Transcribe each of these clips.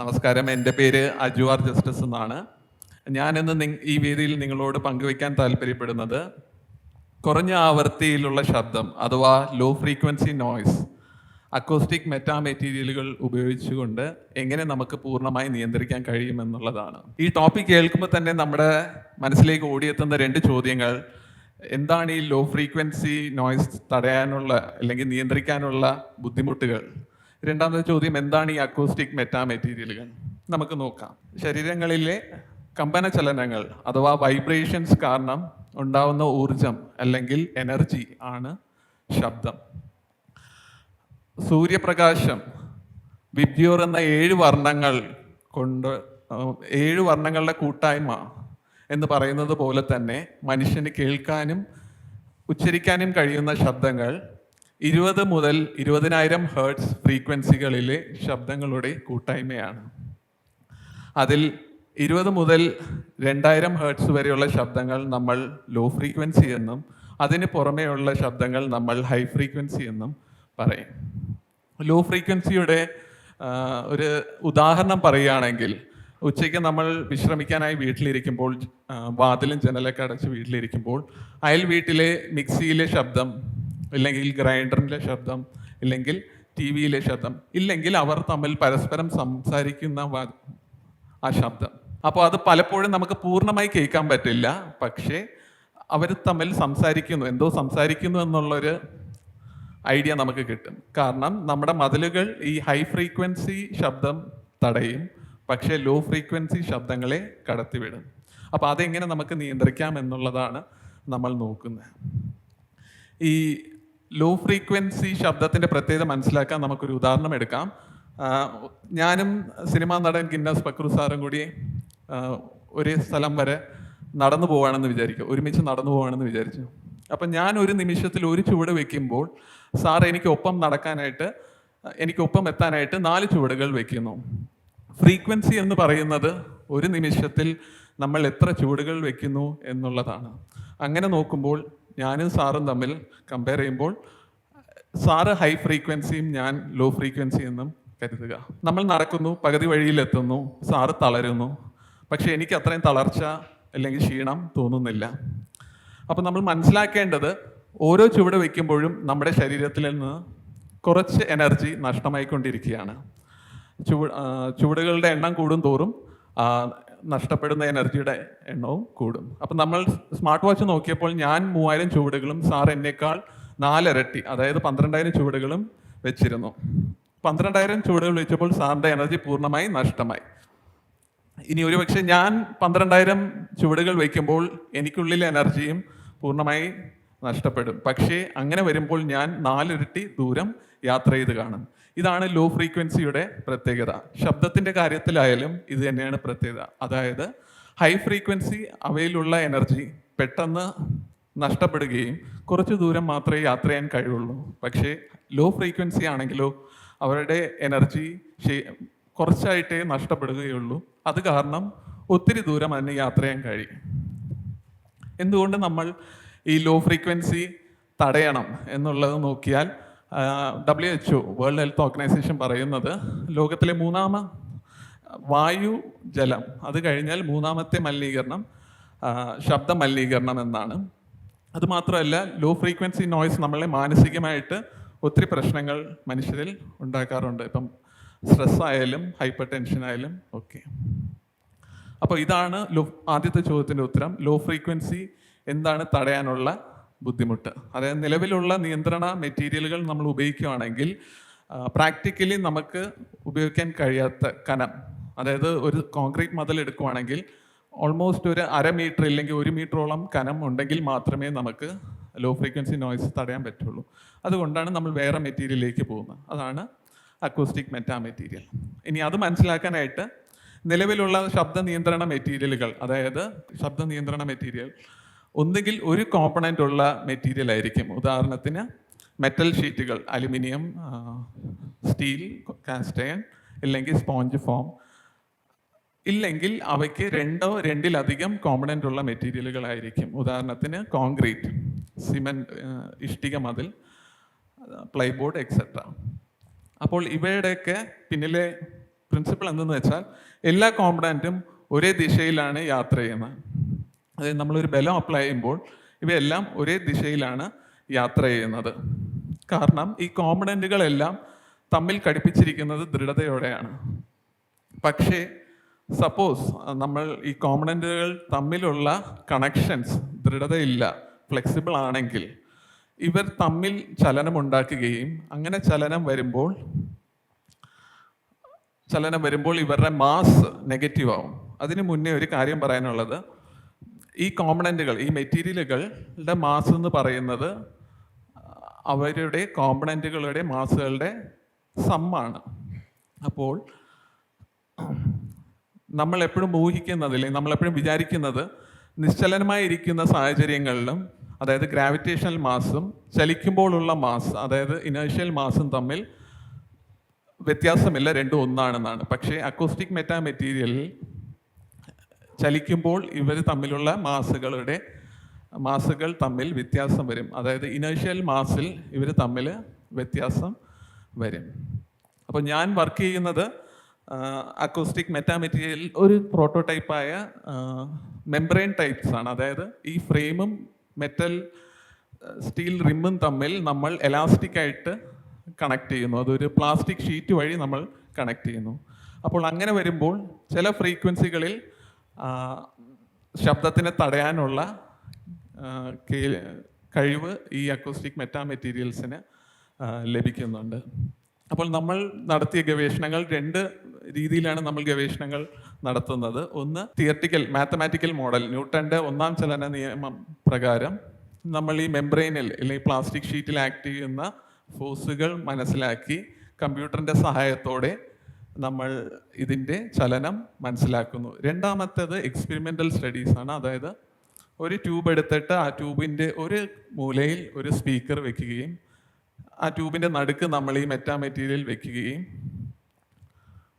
നമസ്കാരം. എന്റെ പേര് അജു ആർ ജസ്റ്റിസ് എന്നാണ്. ഞാനിന്ന് ഈ വേദിയിൽ നിങ്ങളോട് പങ്കുവയ്ക്കാൻ താല്പര്യപ്പെടുന്നത് കുറഞ്ഞ ആവൃത്തിയിലുള്ള ശബ്ദം അഥവാ low frequency noise acoustic meta മെറ്റീരിയലുകൾ ഉപയോഗിച്ചുകൊണ്ട് എങ്ങനെ നമുക്ക് പൂർണമായി നിയന്ത്രിക്കാൻ കഴിയുമെന്നുള്ളതാണ്. ഈ ടോപ്പിക് കേൾക്കുമ്പോൾ തന്നെ നമ്മുടെ മനസ്സിലേക്ക് ഓടിയെത്തുന്ന രണ്ട് ചോദ്യങ്ങൾ. എന്താണ് ഈ ലോ ഫ്രീക്വൻസി നോയ്സ് തടയാനുള്ള അല്ലെങ്കിൽ നിയന്ത്രിക്കാനുള്ള ബുദ്ധിമുട്ടുകൾ? രണ്ടാമത്തെ ചോദ്യം എന്താണ് ഈ അക്കോസ്റ്റിക് മെറ്റാ മെറ്റീരിയലുകൾ നമുക്ക് നോക്കാം. ശരീരങ്ങളിലെ കമ്പന ചലനങ്ങൾ അഥവാ വൈബ്രേഷൻസ് കാരണം ഉണ്ടാവുന്ന ഊർജം അല്ലെങ്കിൽ എനർജി ആണ് ശബ്ദം. സൂര്യപ്രകാശം വിദ്യോർ എന്ന ഏഴ് വർണങ്ങൾ കൊണ്ട് ഏഴ് വർണങ്ങളുടെ കൂട്ടായ്മ എന്ന് പറയുന്നത് പോലെ തന്നെ മനുഷ്യന് കേൾക്കാനും ഉച്ചരിക്കാനും കഴിയുന്ന ശബ്ദങ്ങൾ ഇരുപത് മുതൽ ഇരുപതിനായിരം ഹേർട്സ് ഫ്രീക്വൻസികളിലെ ശബ്ദങ്ങളുടെ കൂട്ടായ്മയാണ്. അതിൽ ഇരുപത് മുതൽ രണ്ടായിരം ഹേർട്സ് വരെയുള്ള ശബ്ദങ്ങൾ നമ്മൾ ലോ ഫ്രീക്വൻസി എന്നും അതിന് പുറമെയുള്ള ശബ്ദങ്ങൾ നമ്മൾ ഹൈ ഫ്രീക്വൻസി എന്നും പറയും. ലോ ഫ്രീക്വൻസിയുടെ ഒരു ഉദാഹരണം പറയുകയാണെങ്കിൽ ഉച്ചയ്ക്ക് നമ്മൾ വിശ്രമിക്കാനായി വീട്ടിലിരിക്കുമ്പോൾ വാതിലും ജനലൊക്കെ അടച്ച് വീട്ടിലിരിക്കുമ്പോൾ അയൽ വീട്ടിലെ മിക്സിയിലെ ശബ്ദം ഇല്ലെങ്കിൽ ഗ്രൈൻഡറിന്റെ ശബ്ദം ഇല്ലെങ്കിൽ ടി വിയിലെ ശബ്ദം ഇല്ലെങ്കിൽ അവർ തമ്മിൽ പരസ്പരം സംസാരിക്കുന്ന ആ ശബ്ദം. അപ്പോൾ അത് പലപ്പോഴും നമുക്ക് പൂർണമായി കേൾക്കാൻ പറ്റില്ല. പക്ഷേ അവർ തമ്മിൽ സംസാരിക്കുന്നു. എന്തോ സംസാരിക്കുന്നു എന്നുള്ളൊരു ഐഡിയ നമുക്ക് കിട്ടും. കാരണം നമ്മുടെ മതിലുകൾ ഈ ഹൈ ഫ്രീക്വൻസി ശബ്ദം തടയും പക്ഷേ ലോ ഫ്രീക്വൻസി ശബ്ദങ്ങളെ കടത്തിവിടും. അപ്പോൾ അതെങ്ങനെ നമുക്ക് നിയന്ത്രിക്കാം എന്നുള്ളതാണ് നമ്മൾ നോക്കുന്നത്. ഈ ലോ ഫ്രീക്വൻസി ശബ്ദത്തിന്റെ പ്രത്യേകത മനസ്സിലാക്കാൻ നമുക്കൊരു ഉദാഹരണം എടുക്കാം. ഞാനും സിനിമാ നടൻ ഗിന്നസ് പക്രു സാറും കൂടി ഒരേ ഒരു സ്ഥലം വരെ നടന്നു പോവാണെന്ന് വിചാരിക്കും. ഒരുമിച്ച് നടന്നു പോവാണെന്ന് വിചാരിച്ചു. അപ്പം ഞാൻ ഒരു നിമിഷത്തിൽ ഒരു ചുവട് വെക്കുമ്പോൾ സാർ എനിക്ക് ഒപ്പം നടക്കാനായിട്ട് എനിക്ക് ഒപ്പം എത്താനായിട്ട് നാല് ചുവടുകൾ വെക്കുന്നു. ഫ്രീക്വൻസി എന്ന് പറയുന്നത് ഒരു നിമിഷത്തിൽ നമ്മൾ എത്ര ചുവടുകൾ വെക്കുന്നു എന്നുള്ളതാണ്. അങ്ങനെ നോക്കുമ്പോൾ ഞാനും സാറും തമ്മിൽ കമ്പയർ ചെയ്യുമ്പോൾ സാറ് ഹൈ ഫ്രീക്വൻസിയും ഞാൻ ലോ ഫ്രീക്വൻസി എന്നും കരുതുക. നമ്മൾ നടക്കുന്നു പകുതി വഴിയിലെത്തുന്നു സാറ് തളരുന്നു. പക്ഷേ എനിക്ക് അത്രയും തളർച്ച അല്ലെങ്കിൽ ക്ഷീണം തോന്നുന്നില്ല. അപ്പം നമ്മൾ മനസ്സിലാക്കേണ്ടത് ഓരോ ചുവട് വയ്ക്കുമ്പോഴും നമ്മുടെ ശരീരത്തിൽ നിന്ന് കുറച്ച് എനർജി നഷ്ടമായിക്കൊണ്ടിരിക്കുകയാണ്. ചുവ ചുവടുകളുടെ എണ്ണം കൂടും തോറും ആ, നഷ്ടപ്പെടുന്ന എനർജിയുടെ എണ്ണവും കൂടും. അപ്പം നമ്മൾ സ്മാർട്ട് വാച്ച് നോക്കിയപ്പോൾ ഞാൻ മൂവായിരം ചുവടുകളും സാർ എന്നേക്കാൾ നാലിരട്ടി അതായത് പന്ത്രണ്ടായിരം ചുവടുകളും വെച്ചിരുന്നു. പന്ത്രണ്ടായിരം ചുവടുകൾ വെച്ചപ്പോൾ സാറിന്റെ എനർജി പൂർണമായി നഷ്ടമായി. ഇനി ഒരുപക്ഷെ ഞാൻ പന്ത്രണ്ടായിരം ചുവടുകൾ വയ്ക്കുമ്പോൾ എനിക്കുള്ളിലെ എനർജിയും പൂർണമായി നഷ്ടപ്പെടും. പക്ഷേ അങ്ങനെ വരുമ്പോൾ ഞാൻ നാലിരട്ടി ദൂരം യാത്ര ചെയ്ത് കാണും. ഇതാണ് ലോ ഫ്രീക്വൻസിയുടെ പ്രത്യേകത. ശബ്ദത്തിന്റെ കാര്യത്തിലായാലും ഇത് തന്നെയാണ് പ്രത്യേകത. അതായത് ഹൈ ഫ്രീക്വൻസി അവയിലുള്ള എനർജി പെട്ടെന്ന് നഷ്ടപ്പെടുകയും കുറച്ച് ദൂരം മാത്രമേ യാത്ര ചെയ്യാൻ കഴിയുള്ളൂ. പക്ഷേ ലോ ഫ്രീക്വൻസി ആണെങ്കിലോ അവരുടെ എനർജി കുറച്ചായിട്ടേ നഷ്ടപ്പെടുകയുള്ളൂ. അത് കാരണം ഒത്തിരി ദൂരം അതിന് യാത്ര ചെയ്യാൻ കഴിയും. എന്തുകൊണ്ട് നമ്മൾ ഈ ലോ ഫ്രീക്വൻസി തടയണം എന്നുള്ളത് നോക്കിയാൽ W H O world health organization പറയുന്നത് ലോകത്തിലെ മൂന്നാമ വായു ജലം. അത് കഴിഞ്ഞാൽ മൂന്നാമത്തെ മലിനീകരണം ശബ്ദ മലിനീകരണം എന്നാണ്. അതുമാത്രമല്ല ലോ ഫ്രീക്വൻസി നോയ്സ് നമ്മളെ മാനസികമായിട്ട് ഒത്തിരി പ്രശ്നങ്ങൾ മനുഷ്യരിൽ ഉണ്ടാക്കാറുണ്ട്. ഇപ്പം സ്ട്രെസ് ആയാലും ഹൈപ്പർ ടെൻഷൻ ആയാലും ഒക്കെ. അപ്പോൾ ഇതാണ് ലോ ആദ്യത്തെ ചോദ്യത്തിന്റെ ഉത്തരം. ലോ ഫ്രീക്വൻസി എന്താണ് തടയാനുള്ള ബുദ്ധിമുട്ട്. അതായത് നിലവിലുള്ള നിയന്ത്രണ മെറ്റീരിയലുകൾ നമ്മൾ ഉപയോഗിക്കുകയാണെങ്കിൽ പ്രാക്ടിക്കലി നമുക്ക് ഉപയോഗിക്കാൻ കഴിയാത്ത കനം അതായത് ഒരു കോൺക്രീറ്റ് മതിൽ എടുക്കുകയാണെങ്കിൽ ഓൾമോസ്റ്റ് ഒരു അര മീറ്റർ ഇല്ലെങ്കിൽ ഒരു മീറ്ററോളം കനം ഉണ്ടെങ്കിൽ മാത്രമേ നമുക്ക് ലോ ഫ്രീക്വൻസി നോയ്സ് തടയാൻ പറ്റുള്ളൂ. അതുകൊണ്ടാണ് നമ്മൾ വേറെ മെറ്റീരിയലിലേക്ക് പോകുന്നത്. അതാണ് അക്കോസ്റ്റിക് മെറ്റാ മെറ്റീരിയൽ. ഇനി അത് മനസ്സിലാക്കാനായിട്ട് നിലവിലുള്ള ശബ്ദ നിയന്ത്രണ മെറ്റീരിയലുകൾ അതായത് ശബ്ദ നിയന്ത്രണ മെറ്റീരിയൽ ഒന്നുകിൽ ഒരു കോമ്പണന്റ് ഉള്ള മെറ്റീരിയൽ ആയിരിക്കും. ഉദാഹരണത്തിന് മെറ്റൽ ഷീറ്റുകൾ അലുമിനിയം സ്റ്റീൽ കാസ്റ്റയൺ ഇല്ലെങ്കിൽ സ്പോഞ്ച് ഫോം ഇല്ലെങ്കിൽ അവയ്ക്ക് രണ്ടോ രണ്ടിലധികം കോമ്പണന്റ് ഉള്ള മെറ്റീരിയലുകളായിരിക്കും ഉദാഹരണത്തിന് കോൺക്രീറ്റ് സിമെന്റ് ഇഷ്ടിക മതിൽ പ്ലൈബോർഡ് എക്സെട്ര അപ്പോൾ ഇവയുടെയൊക്കെ പിന്നിലെ പ്രിൻസിപ്പിൾ എന്തെന്ന് വെച്ചാൽ എല്ലാ കോമ്പണന്റും ഒരേ ദിശയിലാണ് യാത്ര ചെയ്യുന്നത്. അതായത് നമ്മളൊരു ബലം അപ്ലൈ ചെയ്യുമ്പോൾ ഇവയെല്ലാം ഒരേ ദിശയിലാണ് യാത്ര ചെയ്യുന്നത്. കാരണം ഈ കോമ്പണന്റുകളെല്ലാം തമ്മിൽ ഘടിപ്പിച്ചിരിക്കുന്നത് ദൃഢതയോടെയാണ്. പക്ഷേ സപ്പോസ് നമ്മൾ ഈ കോമ്പണന്റുകൾ തമ്മിലുള്ള കണക്ഷൻസ് ദൃഢതയില്ല ഫ്ലെക്സിബിൾ ആണെങ്കിൽ ഇവർ തമ്മിൽ ചലനം ഉണ്ടാക്കുകയും അങ്ങനെ ചലനം വരുമ്പോൾ ചലനം വരുമ്പോൾ ഇവരുടെ മാസ് നെഗറ്റീവ് ആവും. അതിന് മുന്നേ ഒരു കാര്യം പറയാനുള്ളത്. ഈ കോമ്പണന്റുകൾ ഈ മെറ്റീരിയലുകളുടെ മാസ് എന്ന് പറയുന്നത് അവരുടെ കോമ്പണന്റുകളുടെ മാസുകളുടെ സമ്മാണ് അപ്പോൾ നമ്മൾ എപ്പോഴും ഊഹിക്കുന്നത് അല്ലെങ്കിൽ നമ്മളെപ്പോഴും വിചാരിക്കുന്നത് നിശ്ചലനമായിരിക്കുന്ന സാഹചര്യങ്ങളിലും അതായത് ഗ്രാവിറ്റേഷണൽ മാസും ചലിക്കുമ്പോഴുള്ള മാസ് അതായത് ഇനേഷ്യൽ മാസും തമ്മിൽ വ്യത്യാസമില്ല രണ്ടും ഒന്നാണെന്നാണ്. പക്ഷേ അക്കോസ്റ്റിക് മെറ്റാ മെറ്റീരിയലിൽ ചലിക്കുമ്പോൾ ഇവർ തമ്മിലുള്ള മാസുകളുടെ മാസുകൾ തമ്മിൽ വ്യത്യാസം വരും. അതായത് ഇനേഷ്യൽ മാസിൽ ഇവർ തമ്മിൽ വ്യത്യാസം വരും. അപ്പോൾ ഞാൻ വർക്ക് ചെയ്യുന്നത് അക്കോസ്റ്റിക് മെറ്റാമെറ്റീരിയൽ ഒരു പ്രോട്ടോടൈപ്പായ മെംബ്രെയിൻ ടൈപ്സ് ആണ്. അതായത് ഈ ഫ്രെയിമും മെറ്റൽ സ്റ്റീൽ റിമ്മും തമ്മിൽ നമ്മൾ എലാസ്റ്റിക് ആയിട്ട് കണക്ട് ചെയ്യുന്നു. അതൊരു പ്ലാസ്റ്റിക് ഷീറ്റ് വഴി നമ്മൾ കണക്ട് ചെയ്യുന്നു. അപ്പോൾ അങ്ങനെ വരുമ്പോൾ ചില ഫ്രീക്വൻസികളിൽ ശബ്ദത്തിനെ തടയാനുള്ള കഴിവ് ഈ അക്കോസ്റ്റിക് മെറ്റാ മെറ്റീരിയൽസിന് ലഭിക്കുന്നുണ്ട്. അപ്പോൾ നമ്മൾ നടത്തിയ ഗവേഷണങ്ങൾ രണ്ട് രീതിയിലാണ് നമ്മൾ ഗവേഷണങ്ങൾ നടത്തുന്നത്. ഒന്ന് തിയറ്റിക്കൽ മാത്തമാറ്റിക്കൽ മോഡൽ ന്യൂട്ടന്റെ ഒന്നാം ചലന നിയമം പ്രകാരം നമ്മൾ ഈ മെംബ്രെയിനിൽ അല്ലെങ്കിൽ പ്ലാസ്റ്റിക് ഷീറ്റിൽ ആക്ട് ചെയ്യുന്ന ഫോഴ്സുകൾ മനസ്സിലാക്കി കമ്പ്യൂട്ടറിന്റെ സഹായത്തോടെ നമ്മൾ ഇതിന്റെ ചലനം മനസ്സിലാക്കുന്നു. രണ്ടാമത്തേത് എക്സ്പെരിമെന്റൽ സ്റ്റഡീസ് ആണ്. അതായത് ഒരു ട്യൂബ് എടുത്തിട്ട് ആ ട്യൂബിന്റെ ഒരു മൂലയിൽ ഒരു സ്പീക്കർ വെക്കുകയും ആ ട്യൂബിന്റെ നടുക്ക് നമ്മൾ ഈ മെറ്റാ മെറ്റീരിയൽ വെക്കുകയും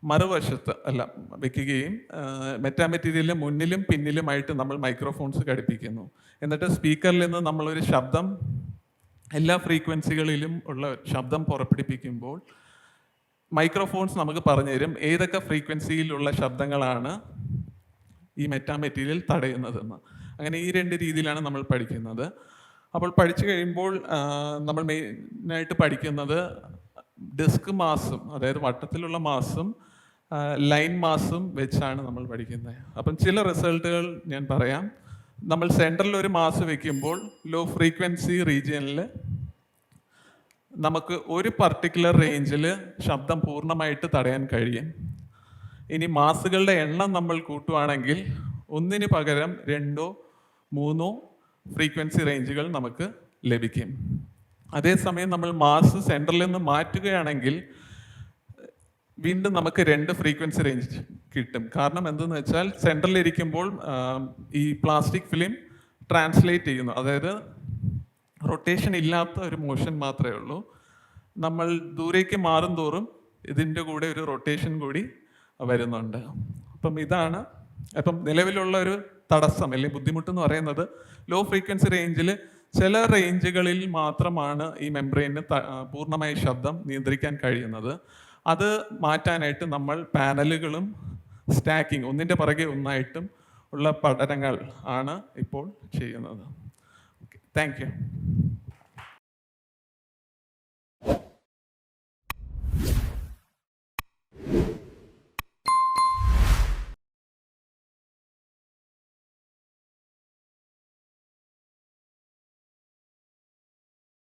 മറുവശത്ത് അല്ല വെക്കുകയും മെറ്റാ മെറ്റീരിയലിന് മുന്നിലും പിന്നിലുമായിട്ട് നമ്മൾ മൈക്രോഫോൺസ് ഘടിപ്പിക്കുന്നു. എന്നിട്ട് സ്പീക്കറിൽ നിന്ന് നമ്മളൊരു ശബ്ദം എല്ലാ ഫ്രീക്വൻസികളിലും ഉള്ള ശബ്ദം പുറപ്പെടുപ്പിക്കുമ്പോൾ മൈക്രോഫോൺസ് നമുക്ക് പറഞ്ഞു തരും ഏതൊക്കെ ഫ്രീക്വൻസിയിലുള്ള ശബ്ദങ്ങളാണ് ഈ മെറ്റാ മെറ്റീരിയൽ തടയുന്നതെന്ന്. അങ്ങനെ ഈ രണ്ട് രീതിയിലാണ് നമ്മൾ പഠിക്കുന്നത്. അപ്പോൾ പഠിച്ചു കഴിയുമ്പോൾ നമ്മൾ മെയിനായിട്ട് പഠിക്കുന്നത് ഡിസ്ക് മാസും അതായത് വട്ടത്തിലുള്ള മാസും ലൈൻ മാസും വെച്ചാണ് നമ്മൾ പഠിക്കുന്നത്. അപ്പം ചില റിസൾട്ടുകൾ ഞാൻ പറയാം. നമ്മൾ സെന്ററിൽ ഒരു മാസ് വെക്കുമ്പോൾ ലോ ഫ്രീക്വൻസി റീജിയനിൽ നമുക്ക് ഒരു പർട്ടിക്കുലർ റേഞ്ചിൽ ശബ്ദം പൂർണമായിട്ട് തടയാൻ കഴിയും. ഇനി മാസുകളുടെ എണ്ണം നമ്മൾ കൂട്ടുവാണെങ്കിൽ ഒന്നിന് പകരം രണ്ടോ മൂന്നോ ഫ്രീക്വൻസി റേഞ്ചുകൾ നമുക്ക് ലഭിക്കും. അതേസമയം നമ്മൾ മാസ് സെന്ററിൽ നിന്ന് മാറ്റുകയാണെങ്കിൽ വീണ്ടും നമുക്ക് രണ്ട് ഫ്രീക്വൻസി റേഞ്ച് കിട്ടും. കാരണം എന്തെന്ന് വെച്ചാൽ സെന്ററിൽ ഇരിക്കുമ്പോൾ ഈ പ്ലാസ്റ്റിക് ഫിലിം ട്രാൻസ്ലേറ്റ് ചെയ്യുന്നു. അതായത് റൊട്ടേഷൻ ഇല്ലാത്ത ഒരു മോഷൻ മാത്രമേ ഉള്ളൂ. നമ്മൾ ദൂരേക്ക് മാറും തോറും ഇതിന്റെ കൂടെ ഒരു റൊട്ടേഷൻ കൂടി വരുന്നുണ്ട്. അപ്പം ഇതാണ് അപ്പം നിലവിലുള്ള ഒരു തടസ്സം അല്ലെങ്കിൽ ബുദ്ധിമുട്ട് എന്ന് പറയുന്നത് ലോ ഫ്രീക്വൻസി റേഞ്ചിൽ ചില റേഞ്ചുകളിൽ മാത്രമാണ് ഈ മെംബ്രെയിന് പൂർണമായി ശബ്ദം നിയന്ത്രിക്കാൻ കഴിയുന്നത്. അത് മാറ്റാനായിട്ട് നമ്മൾ പാനലുകളും സ്റ്റാക്കിംഗ് ഒന്നിന്റെ പുറകെ ഒന്നായിട്ടും ഉള്ള പഠനങ്ങൾ ആണ് ഇപ്പോൾ ചെയ്യുന്നത്. Okay thank you